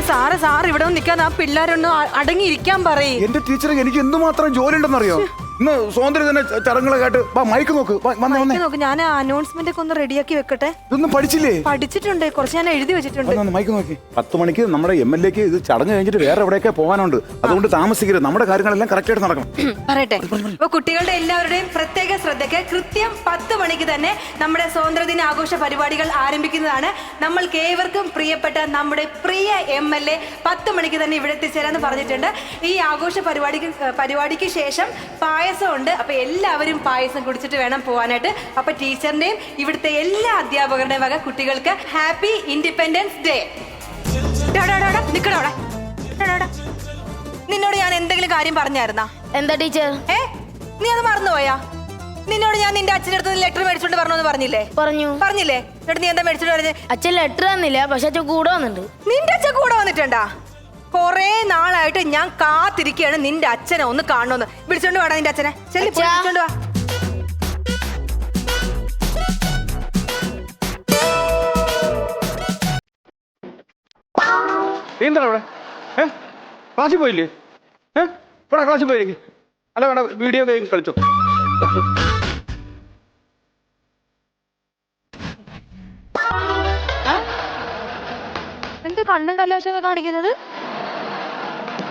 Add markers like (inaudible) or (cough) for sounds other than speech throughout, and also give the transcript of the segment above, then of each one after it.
പിന്നെ sir sir ഇവിടെ നിൽക്കാൻ ആ പിള്ളേരൊന്നും അടങ്ങിയിരിക്കാൻ പറയും. എന്റെ ടീച്ചർ എനിക്ക് എന്തുമാത്രം ജോലി ഉണ്ടെന്നറിയോ ഇന്ന് സ്വാതന്ത്ര്യ തന്നെ ച- ചടങ്ങുകളൊക്കെ ആയിട്ട് വാ മൈക്ക് നോക്ക്. വാ, വന്നേ വന്നേ. നോക്ക്. ഞാൻ അനൗൺസ്മെന്റ് ഒക്കെ ഒന്ന് റെഡിയാക്കി വെക്കട്ടെ? ഇതൊന്നും പഠിച്ചില്ലേ? പഠിച്ചിട്ടുണ്ട്. കുറച്ച് ഞാൻ എഴുതി വെച്ചിട്ടുണ്ട്. മൈക്ക് നോക്കി. പത്ത് മണിക്ക് നമ്മുടെ എം എൽ എക്ക് ഇത് ചടങ്ങ് കഴിഞ്ഞിട്ട് വേറെ എവിടെയൊക്കെ പോകാനുണ്ട്? അതുകൊണ്ട് താമസിക്കരുത്. നമ്മുടെ കാര്യങ്ങളെല്ലാം കറക്റ്റ് ആയിട്ട് നടക്കണം. പറയട്ടെ. ഇപ്പൊ കുട്ടികളുടെ എല്ലാവരുടെയും പ്രത്യേക ശ്രദ്ധയ്ക്ക് കൃത്യം പത്ത് മണിക്ക് തന്നെ നമ്മുടെ സ്വാതന്ത്ര്യദിന ആഘോഷ പരിപാടികൾ ആരംഭിക്കുന്നതാണ്. നമ്മൾക്ക് ഏവർക്കും പ്രിയപ്പെട്ട നമ്മുടെ പ്രിയ എം എൽ എ പത്ത് മണിക്ക് തന്നെ ഇവിടെ എത്തിച്ചേരാന്ന് പറഞ്ഞിട്ടുണ്ട്. ഈ ആഘോഷ പരിപാടിക്ക് പരിപാടിക്ക് ശേഷം പായസം ഉണ്ട് അപ്പൊ എല്ലാവരും പായസം കുടിച്ചിട്ട് വേണം പോവാനായിട്ട്. അപ്പൊ ടീച്ചറിന്റെയും ഇവിടുത്തെ എല്ലാ അധ്യാപകരുടെയും വക കുട്ടികൾക്ക് ഹാപ്പി ഇൻഡിപെൻഡൻസ് ഡേ. നിന്നോട് ഞാൻ എന്തെങ്കിലും കാര്യം പറഞ്ഞായിരുന്നാ? എന്താ ടീച്ചർ? ഏ നീ അത് മറന്നുപോയാ? നിന്നോട് ഞാൻ നിന്റെ അച്ഛന്റെ അടുത്ത് ലെറ്റർ മേടിച്ചോണ്ട് പറഞ്ഞു പറഞ്ഞില്ലേ? പറഞ്ഞു. പറഞ്ഞില്ലേ? എന്നിട്ട് നീ എന്താ മേടിച്ചോണ്ട് പറഞ്ഞേ? അച്ഛൻ ലെറ്റർ തന്നില്ല പക്ഷെ അച്ഛൻ കൂടെ വന്നിട്ടുണ്ട്. നിന്റെ അച്ഛൻ കൂടെ വന്നിട്ടുണ്ടാ? കൊറേ നാളായിട്ട് ഞാൻ കാത്തിരിക്കുകയാണ് നിന്റെ അച്ഛനെ ഒന്ന് കാണണമെന്ന് വിളിച്ചോണ്ട് വേണം നിന്റെ അച്ഛനെ. ചെല്ലി പോയി അച്ഛാ. വിളിച്ചോണ്ട് വാ. നീ എന്താണ് ഇവിടെ? ഏ? ക്ലാസ്സിൽ പോയില്ലേ? ഏ? ഇവിടെ ക്ലാസ്സിൽ പോയില്ലേ? അല്ല വേണ്ട വീഡിയോ ഗെയിം കളിച്ചോ. എന്ത് കണ്ണും കല്ലാശൊക്കെ കാണിക്കുന്നത്?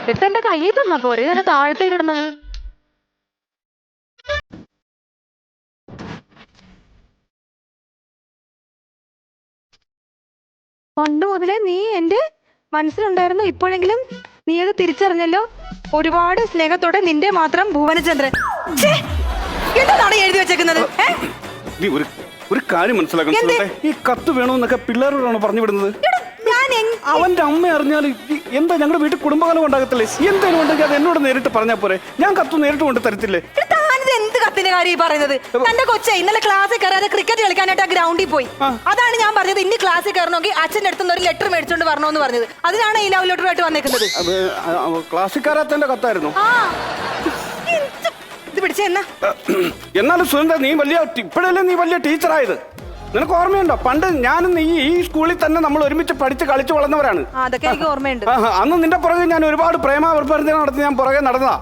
എടുത്ത് എന്റെ കയ്യിൽ തന്ന പോരെ ഞാൻ താഴത്തേക്ക് ഇടുന്നത്. പണ്ട് മുതലേ നീ എന്റെ മനസ്സിലുണ്ടായിരുന്നു ഇപ്പോഴെങ്കിലും നീ അത് തിരിച്ചറിഞ്ഞല്ലോ. ഒരുപാട് സ്നേഹത്തോടെ നിന്റെ മാത്രം ഭുവനചന്ദ്രൻ. എന്താണ് എഴുതി വെച്ചേക്കുന്നത്? നീ ഒരു ഒരു കാര്യം മനസ്സിലാക്കണം ഈ കത്ത് വേണമെന്നൊക്കെ പിള്ളേരോടാണ് പറഞ്ഞു വിടുന്നത് അവന്റെ അമ്മ അറിഞ്ഞാൽ ഈ- എന്താ ഞങ്ങളുടെ വീട്ടിൽ കുടുംബകാലം ഉണ്ടാകത്തില്ലേ? എന്തേലും ഉണ്ടെങ്കിൽ അത് എന്നോട് നേരിട്ട് പറഞ്ഞാൽ പോരെ. ഞാൻ കത്ത് നേരിട്ട് കൊണ്ട് തരത്തില്ലേ? താനിത് എന്ത് കത്തിന്റെ കാര്യം ഈ പറയുന്നത്? തന്റെ കൊച്ചെ ഇന്നലെ ക്ലാസ്സിൽ കയറാതെ ക്രിക്കറ്റ് കളിക്കാനായിട്ട് ആ ഗ്രൗണ്ടിൽ പോയി. അതാണ് ഞാൻ പറഞ്ഞത്. ഇനി ക്ലാസ്സിൽ കയറണമെങ്കിൽ അച്ഛന്റെ അടുത്തുനിന്ന് ഒരു ലെറ്റർ മേടിച്ചോണ്ട് വരണമെന്ന് പറഞ്ഞത്. അതിനാണ് ഈ ലവ് ലെറ്റർ ആയിട്ട് വന്നേക്കുന്നത്. ക്ലാസ്സിൽ കയറാത്തന്റെ കത്തായിരുന്നു. ഇത് പിടിച്ചെന്നാ എന്നാലും സുനന്ദ നീ വലിയ ഇപ്പോഴല്ലേ നീ വലിയ ടീച്ചറായത് നിനക്ക് ഓർമ്മയുണ്ടോ? പണ്ട് ഞാനും നീ ഈ സ്കൂളിൽ തന്നെ നമ്മൾ ഒരുമിച്ച് പഠിച്ച് കളിച്ചു വളർന്നവരാണ്. ആ, അതൊക്കെ എനിക്ക് ഓർമ്മയുണ്ട്. അന്ന് നിന്റെ പുറകെ ഞാൻ ഒരുപാട് പ്രേമാവർപ്പനത്തിന് നടത്തി ഞാൻ പുറകെ നടന്നതാ.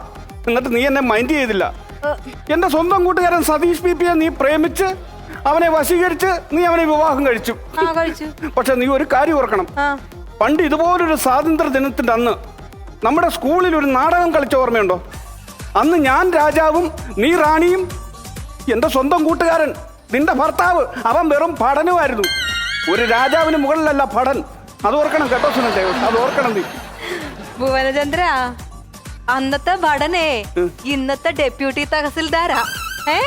എന്നിട്ട് നീ എന്നെ മൈൻഡ് ചെയ്തില്ല. എന്റെ സ്വന്തം കൂട്ടുകാരൻ സതീഷ് പി പിയെ നീ പ്രേമിച്ച് അവനെ വശീകരിച്ച് നീ അവനെ വിവാഹം കഴിച്ചു. പക്ഷെ നീ ഒരു കാര്യം ഓർക്കണം. പണ്ട് ഇതുപോലൊരു സ്വാതന്ത്ര്യ ദിനത്തിന്റെ അന്ന് നമ്മുടെ സ്കൂളിൽ ഒരു നാടകം കളിച്ച ഓർമ്മയുണ്ടോ? അന്ന് ഞാൻ രാജാവും നീ റാണിയും എന്റെ സ്വന്തം കൂട്ടുകാരൻ നിന്റെ ഭർത്താവ് അവൻ വെറും പഠനമായിരുന്നു ഒരു രാജാവിന് മുകളിലല്ല പഠൻ. അത് ഓർക്കണം കേട്ടോ സുനന്ദേ അത് ഓർക്കണം നീ. ഭുവനചന്ദ്ര അന്നത്തെ ഭടനെ ഇന്നത്തെ ഡെപ്യൂട്ടി തഹസിൽദാരാ. ഏ?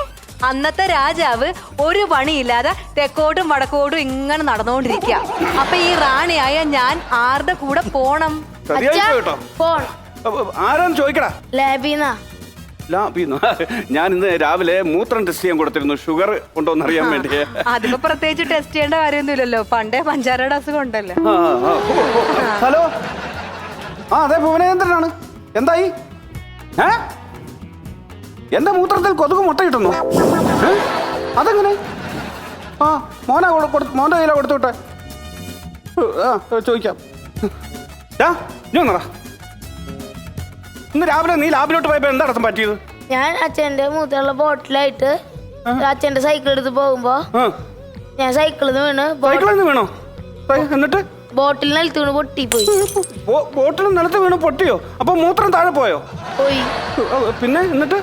അന്നത്തെ രാജാവ് ഒരു പണിയില്ലാതെ തെക്കോട്ടും വടക്കോടും ഇങ്ങനെ നടന്നുകൊണ്ടിരിക്കുക അപ്പൊ ഈ റാണിയായ ഞാൻ ആരുടെ കൂടെ പോണം? പോണം അച്ഛാ കേട്ടോ. ഫോൺ ആരാന്ന് ചോദിക്കടാ? ലാബീന്നാ ഞാൻ ഇന്ന് രാവിലെ മൂത്രം ടെസ്റ്റ് ചെയ്യാൻ കൊടുത്തിരുന്നു. ഷുഗർ ഉണ്ടോന്ന് അറിയാൻ വേണ്ടി അതിപ്പോ പ്രത്യേകിച്ച് ടെസ്റ്റ് ചെയ്യേണ്ട കാര്യമൊന്നുമില്ലല്ലോ. പണ്ടേ പഞ്ചാരയുടെ അസുഖം ഉണ്ടല്ലോ. ഹലോ? ആ അതെ ഭുവനേന്ദ്രനാണ്. എന്തായി? ഏ? എന്റെ മൂത്രത്തിൽ കൊതുക് മുട്ടയിട്ടുന്നു കിട്ടുന്നു അതെങ്ങനെ? ആ മോനെ മോന്റെ കയ്യിലാ കൊടുത്തു വിട്ടെ ചോദിക്കാം. ഞാൻ. ഇന്ന് രാവിലെ നീ ലാബിലോട്ട് പോയപ്പോ എന്താ അർത്ഥം പറ്റിയത്? ഞാൻ അച്ഛന്റെ മൂത്തുള്ള ബോട്ടിലായിട്ട് അച്ഛന്റെ സൈക്കിൾ എടുത്ത് പോകുമ്പോ ഞാൻ സൈക്കിളിൽ നിന്ന് വീണ് സൈക്കിളിൽ നിന്ന് വീണോ? എന്നിട്ട്? ബോട്ടിൽ നിലത്ത് വീണ് പൊട്ടിപ്പോയി. പോയി ബോട്ടിൽ നിലത്ത് വീണ് പൊട്ടിയോ? അപ്പൊ മൂത്രം താഴെ പോയോ? പോയി. പിന്നെ? എന്നിട്ട്?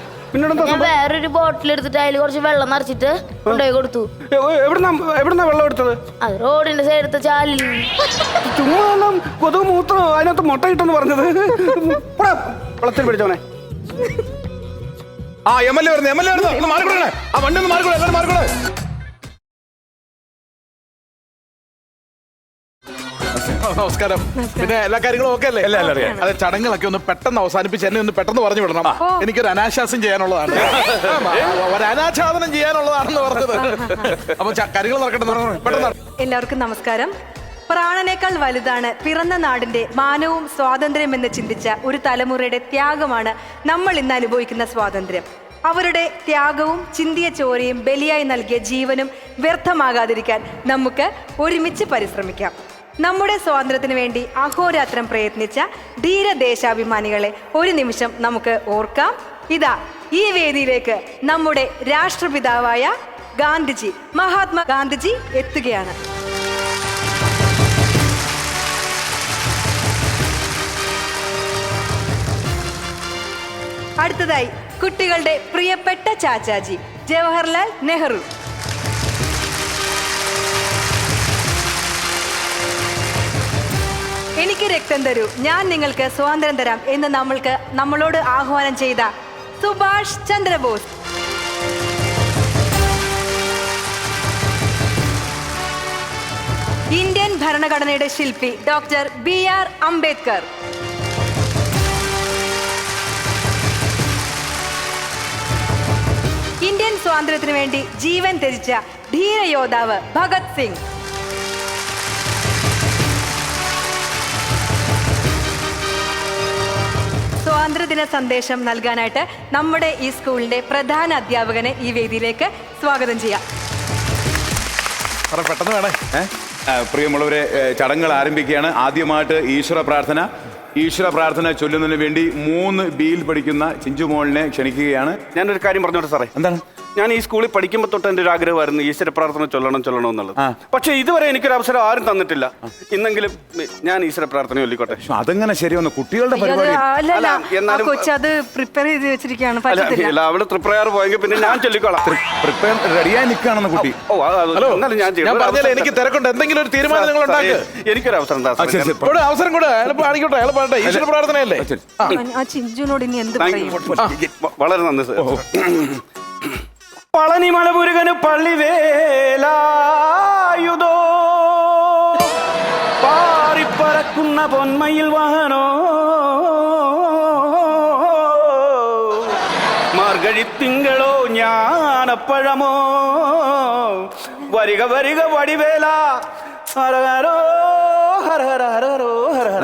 ഞാൻ വേറൊരു ബോട്ടിൽ എടുത്തിട്ട് അതിൽ കുറച്ച് വെള്ളം നിറച്ചിട്ട് കൊണ്ടുപോയി കൊടുത്തു. എവിടുന്ന വെള്ളം എടുത്തത്? അത് റോഡിന്റെ സൈഡത്തെ ചാലിൽ. ചുമ്മാ കൊതുക് മൂത്രം അതിനകത്ത് മുട്ട മുട്ടയിട്ടെന്ന് പറഞ്ഞത്. (laughs) പോടാ, വെള്ളത്തിൽ പിടിച്ചോനെ. ആ എം എൽ എ വരുന്നു എം എൽ എ വരുന്നു. ഒന്ന് മാറിക്കൂടെ ആ വണ്ടി ഒന്ന് മാറിക്കൂടെ എല്ലാവരും മാറിക്കൂടെ. നമസ്കാരം. പിന്നെ എല്ലാ കാര്യങ്ങളും ഓക്കെ അല്ലേ? എല്ലാം അറിയാം. അതെ ചടങ്ങുകളൊക്കെ ഒന്ന് പെട്ടെന്ന് അവസാനിപ്പിച്ച് എന്നെ ഒന്ന് പെട്ടെന്ന് പറഞ്ഞു വിടണം. എനിക്കൊരു അനാശാസം ചെയ്യാനുള്ളതാണ്. ഒരു അനാച്ഛാദനം ചെയ്യാനുള്ളതാണെന്ന് പറഞ്ഞത്. അപ്പൊ കാര്യങ്ങൾ നടക്കട്ടെ നടക്കട്ടെ. പെട്ടെന്ന് എല്ലാവർക്കും നമസ്കാരം. പ്രാണനേക്കാൾ വലുതാണ് പിറന്ന നാടിന്റെ മാനവും സ്വാതന്ത്ര്യം എന്ന് ചിന്തിച്ച ഒരു തലമുറയുടെ ത്യാഗമാണ് നമ്മൾ ഇന്ന് അനുഭവിക്കുന്ന സ്വാതന്ത്ര്യം. അവരുടെ ത്യാഗവും ചിന്തിയ ചോരയും ബലിയായി നൽകിയ ജീവനും വ്യർത്ഥമാകാതിരിക്കാൻ നമുക്ക് ഒരുമിച്ച് പരിശ്രമിക്കാം. നമ്മുടെ സ്വാതന്ത്ര്യത്തിന് വേണ്ടി അഹോരാത്രം പ്രയത്നിച്ച ധീരദേശാഭിമാനികളെ ഒരു നിമിഷം നമുക്ക് ഓർക്കാം. ഇതാ ഈ വേദിയിലേക്ക് നമ്മുടെ രാഷ്ട്രപിതാവായ ഗാന്ധിജി മഹാത്മാ ഗാന്ധിജി എത്തുകയാണ്. അടുത്തതായി കുട്ടികളുടെ പ്രിയപ്പെട്ട ചാച്ചാജി ജവഹർലാൽ നെഹ്റു. എനിക്ക് രക്തം തരൂ ഞാൻ നിങ്ങൾക്ക് സ്വാതന്ത്ര്യം തരാം എന്ന് നമ്മൾക്ക് നമ്മളോട് ആഹ്വാനം ചെയ്ത സുഭാഷ് ചന്ദ്രബോസ്. ഇന്ത്യൻ ഭരണഘടനയുടെ ശില്പി doctor B R Ambedkar. Indian സ്വാതന്ത്ര്യത്തിനു വേണ്ടി ജീവൻ ത്യജിച്ച ധീരയോദ്ധാവ് ഭഗത് സിംഗ്. സ്വാതന്ത്ര്യദിന സന്ദേശം നൽകാനായിട്ട് നമ്മുടെ ഈ സ്കൂളിന്റെ പ്രധാന അധ്യാപകനെ ഈ വേദിയിലേക്ക് സ്വാഗതം ചെയ്യാം. പെട്ടെന്ന് വേണേ. പ്രിയമുള്ളവരെ ചടങ്ങുകൾ ആരംഭിക്കുകയാണ്. ആദ്യമായിട്ട് ഈശ്വര പ്രാർത്ഥന ഈശ്വര പ്രാർത്ഥന ചൊല്ലുന്നതിന് വേണ്ടി മൂന്ന് ബിയിൽ പഠിക്കുന്ന ചിഞ്ചുമോളിനെ ക്ഷണിക്കുകയാണ്. ഞാനൊരു കാര്യം പറഞ്ഞോട്ടെ സാറേ? എന്താണ്? ഞാൻ ഈ സ്കൂളിൽ പഠിക്കുമ്പോൾ തൊട്ട് എന്റെ ഒരു ആഗ്രഹമായിരുന്നു ഈശ്വര പ്രാർത്ഥന ചൊല്ലണം ചൊല്ലണം എന്നുള്ളത്. പക്ഷെ ഇതുവരെ എനിക്കൊരു അവസരം ആരും തന്നിട്ടില്ല. ഇന്നെങ്കിലും ഞാൻ ഈശ്വര പ്രാർത്ഥന ചൊല്ലിക്കോട്ടെ. അതെങ്ങനെ ശരിയൊന്ന് കുട്ടികളുടെ അത് പരിപാടി. കൊച്ചത് പ്രിപ്പയർ ചെയ്ത് വെച്ചിരിക്കുകയാണ്. പോയെങ്കിൽ പിന്നെ ഞാൻ ചൊല്ലിക്കോളാം. പ്രിപ്പയർ റെഡിയായി നിൽക്കുകയാണെന്ന് കുട്ടി. ഓ അത് അത് എന്നാലും ഞാൻ ചെയ്യും. ഞാൻ ഒരു എനിക്ക് തരാം. തിരക്കുണ്ട്. എന്തെങ്കിലും ഒരു തീരുമാനം നിങ്ങൾ സാർ, ഉണ്ടാക്കുക എനിക്കൊരു അവസരം അവസരം കൂടെ. ഈശ്വര പ്രാർത്ഥനയല്ലേ? ആ. ചിഞ്ചുനോട് ഇനി എന്ത് വളരെ നന്ദി സാർ. പളനിമല പള്ളി വേലായുതോ പാറിപ്പറക്കുന്ന പൊന്മയിൽ വാഹനോ? മാർഗഴിത്തിങ്കളോ ഞാനപ്പഴമോ? വരിക വരിക വടിവേല. ഹരഹരോ ഹരഹര ഹരഹരോ ഹരഹര.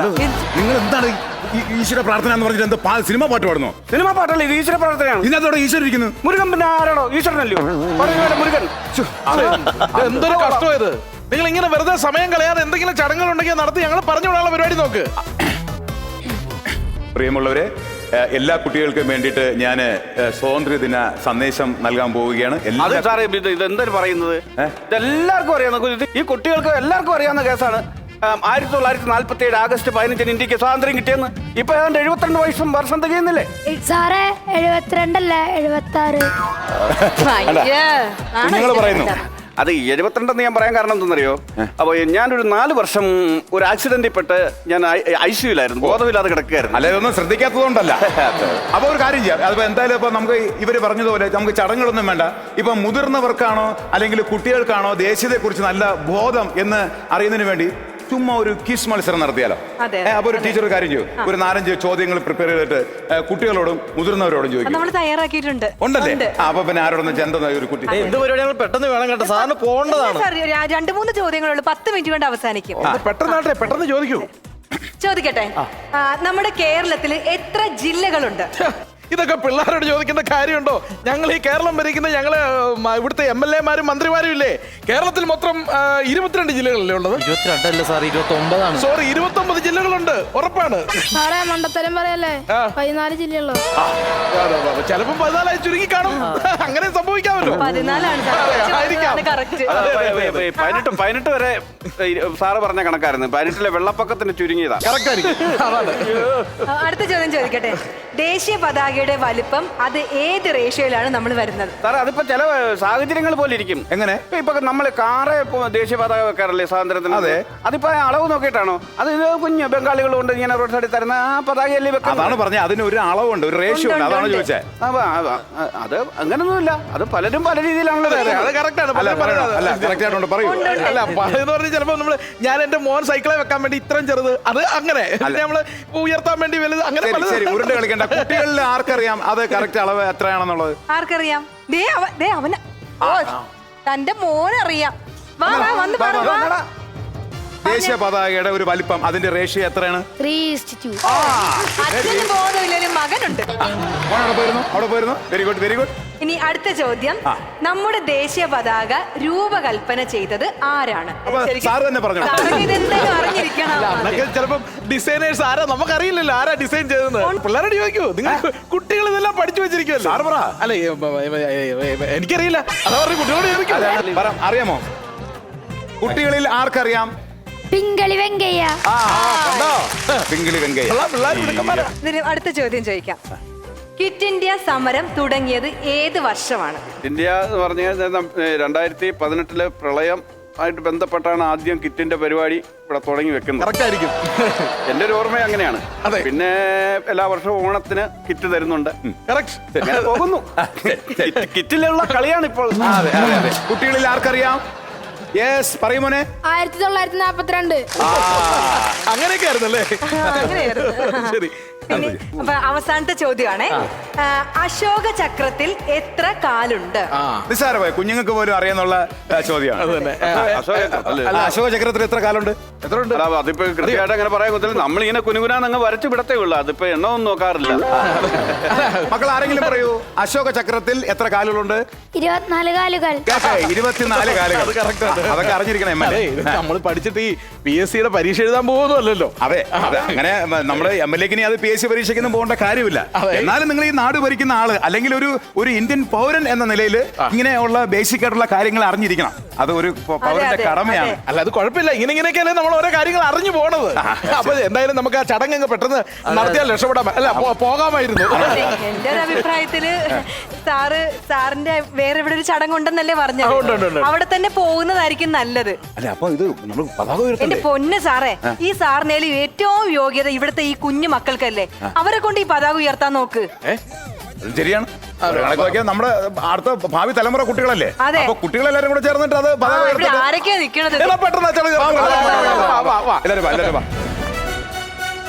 നിങ്ങൾ എന്താണ് ഈശ്വര പ്രാർത്ഥന എന്ന് പറഞ്ഞിട്ട് എന്താ പാ- സിനിമ പാട്ട് പാടുന്നു? സിനിമ പാട്ടല്ലേ ഇത് ഈശ്വര പ്രാർത്ഥനയാണ്. ഇതിനകത്തോടെ ഈശ്വരൻ ഇരിക്കുന്നു. മുരുകൻ പിന്നെ ആരാണോ? ഈശ്വരനല്ലോ പറയുന്നവരെ മുരുകൻ. ശ്ശോ, അതെ. ഇത് എന്തൊരു കഷ്ടം ഇത്. നിങ്ങൾ ഇങ്ങനെ വെറുതെ സമയം കളയാതെ എന്തെങ്കിലും ചടങ്ങുകൾ ഉണ്ടെങ്കിൽ നടത്തി ഞങ്ങൾ പറഞ്ഞു വിടാനുള്ള പരിപാടി നോക്ക്. പ്രിയമുള്ളവരെ ഏഹ്, എല്ലാ കുട്ടികൾക്കും വേണ്ടിയിട്ട് ഞാൻ സ്വാതന്ത്ര്യദിന സന്ദേശം നൽകാൻ പോവുകയാണ്. അത് എല്ലാ സാറേ ഇത് ഇത് പറയുന്നത്? ഏ? ഇതെല്ലാവർക്കും അറിയാവുന്ന ഇത് ഈ കുട്ടികൾക്ക് എല്ലാവർക്കും അറിയാവുന്ന കേസാണ്. ആയിരത്തി തൊള്ളായിരത്തി നാൽപ്പത്തി ഏഴ് ആഗസ്റ്റ് പതിനഞ്ചിന് ഇന്ത്യയ്ക്ക് സ്വാതന്ത്ര്യം കിട്ടിയെന്ന്. ഇപ്പൊ ഏതാണ്ട് എഴുപത്തിരണ്ട് വയസ്സും വർഷം തികയുന്നില്ലേ? സാറേ എഴുപത്തിരണ്ടല്ല എഴുപത്തി ആറ് നിങ്ങൾ പറയുന്നു. അത് എഴുപത്തിരണ്ടെന്ന് ഞാൻ പറയാൻ കാരണം എന്തെന്നറിയോ അപ്പൊ ഞാനൊരു നാല് വർഷം ഒരു ആക്സിഡന്റിൽ പെട്ട് ഞാൻ ഐ സിയുലായിരുന്നു ബോധമില്ലാതെ കിടക്കുകയായിരുന്നു. അല്ലെ ഒന്നും ശ്രദ്ധിക്കാത്തതുകൊണ്ടല്ല. (laughs) അപ്പൊ ഒരു കാര്യം ചെയ്യാം. അതിപ്പോ എന്തായാലും ഇപ്പൊ നമുക്ക് ഇവർ പറഞ്ഞതുപോലെ നമുക്ക് ചടങ്ങുകളൊന്നും വേണ്ട. ഇപ്പൊ മുതിർന്നവർക്കാണോ അല്ലെങ്കിൽ കുട്ടികൾക്കാണോ ദേശീയതയെക്കുറിച്ച് നല്ല ബോധം എന്ന് അറിയുന്നതിന് വേണ്ടി ചുമ്മാ ഒരു കിസ് മത്സരം നടത്തിയാലോ? അപ്പൊ ഒരു ടീച്ചർ കാര്യം ചെയ്യും. ഒരു നാലഞ്ച് ചോദ്യങ്ങൾ പ്രിപ്പയർ ചെയ്തിട്ട് കുട്ടികളോടും മുതിർന്നവരോടും ചോദിക്കും. നമ്മൾ തയ്യാറാക്കിയിട്ടുണ്ട്. ഉണ്ടല്ലേ? അപ്പൊ പിന്നെ ആരോടൊന്ന് ചെന്തെന്ന ഒരു കുട്ടി. എന്ത് പരിപാടി പെട്ടെന്ന് വേണം കേട്ടോ. സാറിന് പോകേണ്ടതാണ്. രണ്ട് മൂന്ന് ചോദ്യങ്ങളുള്ളൂ. പത്ത് മിനിറ്റ് കൊണ്ട് അവസാനിക്കും. പെട്ടെന്നാട്ടെ പെട്ടെന്ന് ചോദിക്കൂ. ചോദിക്കട്ടെ? നമ്മുടെ കേരളത്തിൽ എത്ര ജില്ലകളുണ്ട്? ഇതൊക്കെ പിള്ളേരോട് ചോദിക്കുന്ന കാര്യമുണ്ടോ? ഞങ്ങൾ ഈ കേരളം ഭരിക്കുന്ന ഞങ്ങൾ ഉം, ഇവിടുത്തെ എം എൽ എമാരും മന്ത്രിമാരും ഇല്ലേ? കേരളത്തിൽ മൊത്തം ഇരുപത്തിരണ്ട് ജില്ലകളല്ലേ ഉള്ളത്? ഇരുപത്തിരണ്ടല്ല സാർ ഇരുപത്തി ഒമ്പതാണ് സോറി ഇരുപത്തി ഒമ്പത് ജില്ലകളുണ്ട്. ഉറപ്പാണ്. മണ്ടത്തരം പറയല്ലേ? ആ. പതിനാല് ജില്ലകളോ ചിലപ്പോ പതിനാലായി ചുരുങ്ങി കാണും. അങ്ങനെ സംഭവിക്കാമല്ലോ. പതിനെട്ട് പതിനെട്ട് വരെ സാറ് പറഞ്ഞ കണക്കായിരുന്നു. പതിനെട്ടിലെ വെള്ളപ്പൊക്കത്തിന് ചുരുങ്ങിയതാ. Correct ആയിരിക്കും. അടുത്ത ചോദ്യം ചോദിക്കട്ടെ. ദേശീയ പതാകയുടെ വലിപ്പം അത് ഏത് റേഷ്യോയിലാണ് നമ്മൾ വരുന്നത്? സാറേ അതിപ്പോ ചില സാഹചര്യങ്ങൾ പോലെ ഇരിക്കും. എങ്ങനെ? ഇപ്പൊ നമ്മൾ കാറ് ഇപ്പൊ ദേശീയ പതാക വെക്കാറല്ലേ സ്വാതന്ത്ര്യത്തിന് അതെ. അതിപ്പോ അളവ് നോക്കിയിട്ടാണോ? അത് ഇത് കുഞ്ഞ് ബംഗാളികൾ കൊണ്ട് ഇങ്ങനെ റോഡ് സൈഡിൽ തരുന്ന ആ പതാകയല്ലേ വെക്കുന്നത്? അതാണ് പറഞ്ഞത്. അതിന് ഒരു അളവുണ്ട് ഒരു റേഷ്യോ ഉണ്ട്. അതാണ്. ചോദിച്ചത് അപ്പൊ അത് അങ്ങനൊന്നുമില്ല. അത് പലരും പല രീതിയിലാണല്ലോ. അത് correct ആണ്. അല്ല പറയണം. അല്ല കറക്റ്റ് ആയിട്ടുണ്ട്. പറയൂ. അല്ല പറയുന്ന പറഞ്ഞ് ചിലപ്പോ നമ്മൾ ഞാൻ എന്റെ മോൻ സൈക്കിളെ വെക്കാൻ വേണ്ടി ഇത്രയും ചെറുത്. അത് അങ്ങനെ. നമ്മൾ ഉയർത്താൻ വേണ്ടി വലുത് അങ്ങനെ ശരി പലതും. ഉരുണ്ട് കളിക്കണ്ട. കുട്ടികളിൽ ആർക്കറിയാം അത് കറക്റ്റ് അളവ് എത്രയാണെന്നുള്ളത്. ആർക്കറിയാം? ദേ അവ ദേ അവന്. ഓ തന്റെ മോനറിയാം. വാ വാ വന്ന് പറ വാ. ദേശീയ പതാകയുടെ ഒരു വലിപ്പം. അതിന്റെ റേഷ്യോ എത്രയാണ്? ത്രീ അച്ഛന് മകനുണ്ട്. മോൻ അവിടെ പോയിരുന്നു? അവിടെ പോയിരുന്നു? വെരി ഗുഡ് വെരി ഗുഡ് ഇനി അടുത്ത ചോദ്യം. നമ്മുടെ ദേശീയ പതാക രൂപകൽപ്പന ചെയ്തത് ആരാണ്? ശരിക്കും തന്നെ ചിലപ്പം ഡിസൈനേഴ്സ് ആരാ? നമുക്കറിയില്ലല്ലോ ആരാ ഡിസൈൻ ചെയ്തെന്ന് പിള്ളേരോട് ചോദിക്കൂ. നിങ്ങൾ കുട്ടികൾ ഇതെല്ലാം പഠിച്ചു വെച്ചിരിക്കുമല്ലോ സാറ് പറ. അല്ല എനിക്കറിയില്ല. അതാ പറഞ്ഞു കുട്ടികളോട് ചോദിക്കൂ. അറിയാമോ? കുട്ടികളിൽ ആർക്കറിയാം? പിങ്കളി വെങ്കയ്യ. ആ കണ്ടോ? പിങ്കിളി വെങ്കയ്യ. അടുത്ത ചോദ്യം ചോദിക്കാം. ക്വിറ്റ് ഇന്ത്യ സമരം തുടങ്ങിയത് ഏത് വർഷമാണ്? ഇന്ത്യ എന്ന് പറഞ്ഞു കഴിഞ്ഞാൽ രണ്ടായിരത്തി പതിനെട്ടിലെ പ്രളയം ആയിട്ട് ബന്ധപ്പെട്ടാണ് ആദ്യം കിറ്റിന്റെ പരിപാടി ഇവിടെ തുടങ്ങി വെക്കുന്നത്. ആയിരിക്കും എന്റെ ഒരു ഓർമ്മ അങ്ങനെയാണ്. അതെ. പിന്നെ എല്ലാ വർഷവും ഓണത്തിന് കിറ്റ് തരുന്നുണ്ട്. പോകുന്നു. കിറ്റിലുള്ള കളിയാണ് ഇപ്പോൾ. അതെ അതെ അതെ. കുട്ടികളിൽ ആർക്കറിയാം? യെസ് പറയുമോനെ ആയിരത്തി തൊള്ളായിരത്തി നാപ്പത്തിരണ്ട് അങ്ങനെയൊക്കെ ആയിരുന്നല്ലേ? അങ്ങനെയായിരുന്നു. ശരി. അപ്പൊ അവസാനത്തെ ചോദ്യമാണേ. അശോക ചക്രത്തിൽ എത്ര കാലുണ്ട്? നിസ്സാരമായി കുഞ്ഞുങ്ങൾക്ക് പോലും അറിയാന്നുള്ള ചോദ്യമാണ്. അശോക ചക്രത്തിൽ എത്ര കാലുണ്ട്? എത്ര ഉണ്ട് അല്ല, അതിപ്പോ കൃത്യമായിട്ട് അങ്ങനെ പറയാൻ പറ്റില്ല നമ്മളിങ്ങനെ കുനുകുനാന്ന് വരച്ചു വിടത്തേ ഉള്ളൂ. അതിപ്പോ എണ്ണമൊന്നും നോക്കാറില്ല. മക്കൾ ആരെങ്കിലും പറയൂ? അശോക ചക്രത്തിൽ എത്ര കാലുകളുണ്ട്? ഇരുപത്തിനാല് കാലുകൾ. ഇരുപത്തിനാല് കാലുകൾ. അത് correct ആണ്. അതൊക്കെ അറിഞ്ഞിരിക്കണം എം എൽ അതെ നമ്മൾ പഠിച്ചിട്ട് ഈ പി എസ് സിയുടെ പരീക്ഷ എഴുതാൻ പോകുന്നല്ലോ അതെ അതെ. അങ്ങനെ നമ്മൾ നമ്മുടെ എം എൽ എക്കിനി അത് പി എസ് സി പരീക്ഷയ്ക്കൊന്നും പോകേണ്ട കാര്യമില്ല. എന്നാലും നിങ്ങൾ ഈ നാട് ഭരിക്കുന്ന ആൾ അല്ലെങ്കിൽ ഒരു ഒരു ഇന്ത്യൻ പൗരൻ എന്ന നിലയിൽ ഇങ്ങനെയുള്ള ബേസിക് ആയിട്ടുള്ള കാര്യങ്ങൾ അറിഞ്ഞിരിക്കണം. അത് ഒരു പൗരന്റെ കടമയാണ്. അല്ല അത് കുഴപ്പമില്ല. ഇങ്ങനെ ഇങ്ങനെയൊക്കെയല്ലേ നമ്മൾ ഓരോ കാര്യങ്ങൾ അറിഞ്ഞു പോണത്. അപ്പൊ എന്തായാലും നമുക്ക് ആ ചടങ്ങ് അങ്ങ് പെട്ടെന്ന് നടത്തിയാൽ രക്ഷപ്പെടാൻ അല്ല പോകാമായിരുന്നു. എന്റെ ഒരു അഭിപ്രായത്തിൽ സാറ് സാറിന്റെ വേറെ ഇവിടെ ഒരു ചടങ്ങുണ്ടെന്നല്ലേ പറഞ്ഞത്. അവിടെ തന്നെ പോകുന്നതായിരിക്കും നല്ലത്. അല്ല അപ്പൊ ഇത് നമ്മൾ എന്റെ പൊന്ന് സാറേ ഈ സാറിനേലും ഏറ്റവും യോഗ്യത ഇവിടുത്തെ ഈ കുഞ്ഞു മക്കൾക്കല്ലേ? അവരെ കൊണ്ട് ഈ പതാക ഉയർത്താൻ നോക്ക്. ശരിയാണ്. നോക്കിയാൽ നമ്മുടെ അടുത്ത ഭാവി തലമുറ കുട്ടികളല്ലേ? അതെ. അപ്പൊ കുട്ടികളെല്ലാരും കൂടെ ചേർന്നിട്ട് അത് പെട്ടെന്ന് വാ. എല്ലാവരും വാ, എല്ലാവരും വാ.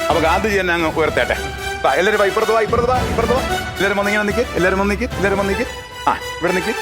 അപ്പൊ ഗാന്ധിജി തന്നെ അങ്ങ് ഉയർത്തേട്ടെ. വാ, എല്ലാവരും വാ, ഇപ്പുറത്ത് വാ ഇപ്പുറത്ത് വാ ഇപ്പുറത്ത് വാ. എല്ലാവരും വന്നിങ്ങനെ നിൽക്ക് എല്ലാവരും വന്നിക്ക് എല്ലാവരും വന്നിക്ക് ആ ഇവിടെ നിൽക്ക്